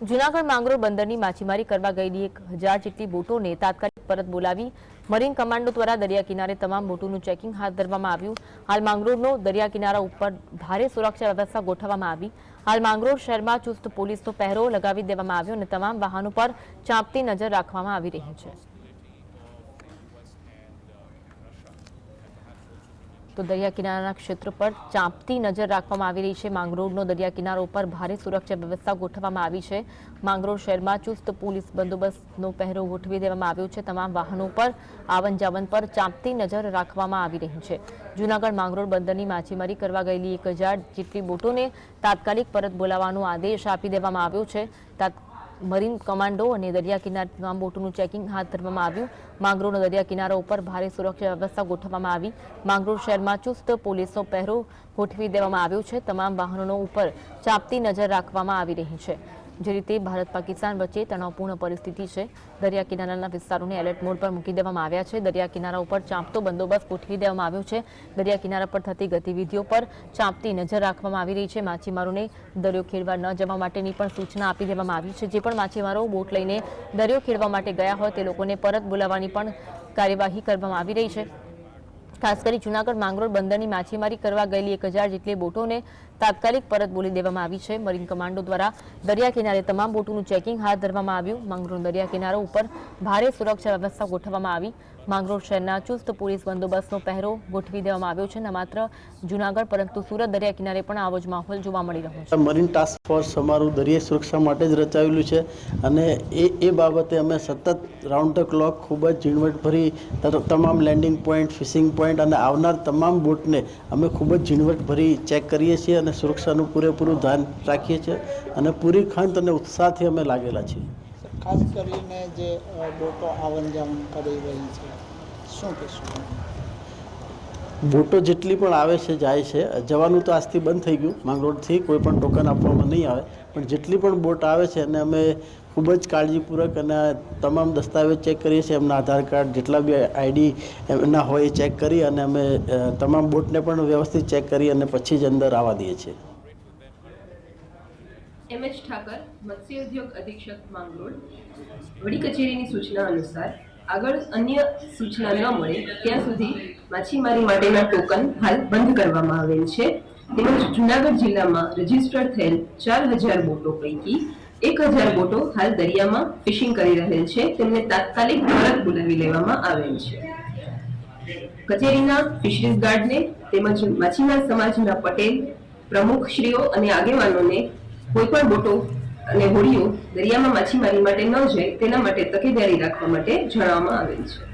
જૂનાગઢ માંગરોળ બંદરની માછીમારી કરવા ગયેલી એક હજાર જેટલી બોટોને તાત્કાલિક પરત બોલાવી મરીન કમાન્ડો દ્વારા દરિયા કિનારે તમામ બોટોનું ચેકિંગ હાથ ધરવામાં આવ્યું. હાલ માંગરોળનો દરિયા કિનારા ઉપર ભારે સુરક્ષા વ્યવસ્થા ગોઠવવામાં આવી. હાલ માંગરોળ શહેરમાં ચુસ્ત પોલીસનો પહેરો લગાવી દેવામાં આવ્યો અને તમામ વાહનો પર ચાંપતી નજર રાખવામાં આવી રહી છે. તો દરિયા કિનારાના ક્ષેત્ર પર ચાંપતી નજર રાખવામાં આવી રહી છે. માંગરોળનો દરિયા કિનારો પર ભારે સુરક્ષા વ્યવસ્થા ગોઠવવામાં આવી છે. માંગરોળ શહેરમાં ચુસ્ત પોલીસ બંદોબસ્તનો પહેરો ગોઠવી દેવામાં આવ્યો છે. તમામ વાહનો પર આવન જાવન પર ચાંપતી નજર રાખવામાં આવી રહી છે. જૂનાગઢ માંગરોળ બંદરની માછીમારી કરવા ગયેલી એક જેટલી બોટોને તાત્કાલિક પરત બોલાવવાનો આદેશ આપી દેવામાં આવ્યો છે. તાત્- મરીન કમાન્ડો અને દરિયા કિનારે તમામ બોટોનું ચેકિંગ હાથ ધરવામાં આવ્યું. માંગરોળ દરિયા કિનારા ઉપર ભારે સુરક્ષા વ્યવસ્થા ગોઠવવામાં આવી. માંગરોળ શહેરમાં ચુસ્ત પોલીસનો પહેરો ગોઠવી દેવામાં આવ્યો છે. તમામ વાહનો ઉપર ચાપતી નજર રાખવામાં આવી રહી છે. જે રીતે ભારત પાકિસ્તાન વચ્ચે તણાવપૂર્ણ પરિસ્થિતિ છે. દરિયા કિનારાના વિસ્તારોને એલર્ટ મોડ પર મૂકી દેવામાં આવ્યા છે. દરિયા કિનારા ઉપર ચાંપતો બંદોબસ્ત ગોઠવી દેવામાં આવ્યો છે. દરિયા કિનારા પર થતી ગતિવિધિઓ પર ચાંપતી નજર રાખવામાં આવી રહી છે. માછીમારોને દરિયો ખેડવા ન જવા માટેની પણ સૂચના આપી દેવામાં આવી છે. જે પણ માછીમારો બોટ લઈને દરિયો ખેડવા માટે ગયા હોય તે લોકોને પરત બોલાવવાની પણ કાર્યવાહી કરવામાં આવી રહી છે. ખાસ કરી જૂનાગઢ માંગરોળ બંદરની માછીમારી કરવા ગયેલી એક હજાર જેટલી બોટોને તાત્કાલિક પરત બોલી દેવામાં આવી છે. મરીન કમાન્ડો દ્વારા દરિયા કિનારે તમામ બોટોનું ચેકિંગ હાથ ધરવામાં આવ્યું. માંગરોળ દરિયા કિનારો ઉપર ભારે સુરક્ષા વ્યવસ્થા ગોઠવવામાં આવી. માંગરોળ શહેરના ચુસ્ત પોલીસ બંદોબસ્તનો પહેરો ગોઠવી દેવામાં આવ્યો છે. ન માત્ર જૂનાગઢ, પરંતુ સુરત દરિયા કિનારે પણ આવો જ માહોલ જોવા મળી રહ્યો છે. મરીન ટાસ્ક ફોર્સ અમારું દરિયાઈ સુરક્ષા માટે જ રચાયેલું છે અને એ એ બાબતે અમે સતત રાઉન્ડ ધ ક્લોક ખૂબ જ ઝીણવટભરી તમામ લેન્ડિંગ પોઈન્ટ, ફિશિંગ પોઈન્ટ અને આવનાર તમામ બોટને અમે ખૂબ જ ઝીણવટભરી ચેક કરીએ છીએ અને સુરક્ષાનું પૂરેપૂરું ધ્યાન રાખીએ છીએ અને પૂરી ખંત અને ઉત્સાહથી અમે લાગેલા છીએ. ખાસ કરીને જે બોટો આવન જાવન કરી રહી છે શું કહેશું? બોટો જેટલી પણ આવે છે જાય છે જવાનું તો આજથી બંધ થઈ ગયું. માંગરોળથી કોઈ પણ ટોકન આપવામાં નહીં આવે. પણ જેટલી પણ બોટ આવે છે અને અમે ખૂબ જ કાળજીપૂર્વક અને તમામ દસ્તાવેજ ચેક કરીએ છીએ. એમના આધાર કાર્ડ જેટલા બી આઈડી એમના હોય એ ચેક કરી અને અમે તમામ બોટને પણ વ્યવસ્થિત ચેક કરી અને પછી જ અંદર આવવા દઈએ છીએ. એમ એચ ઠાકર, મત્સ્ય ઉદ્યોગ અધિક્ષક માંગરોળ. વડી કચેરીની સૂચના અનુસાર આગળ અન્ય સૂચના ન મળે ત્યાં સુધી માછીમારી માટેના ટોકન હાલ બંધ કરવામાં આવેલ છે. તેમજ જુનાગઢ જિલ્લામાં રજીસ્ટર્ડ થયેલ ચાર હજાર બોટો પૈકી એક હજાર બોટો હાલ દરિયામાં ફિશિંગ કરી રહેલ છે. તેમને તાત્કાલિક પરત બોલાવી લેવામાં આવેલ છે. કચેરીના ફિશરીઝ ગાર્ડને તેમજ માછીમાર સમાજના પટેલ પ્રમુખશ્રીઓ અને આગેવાનોને કોઈ પણ બોટો અને હોડીઓ દરિયામાં માછીમારી માટે ન જાય તેના માટે તકેદારી રાખવા માટે જણાવવામાં આવેલ છે.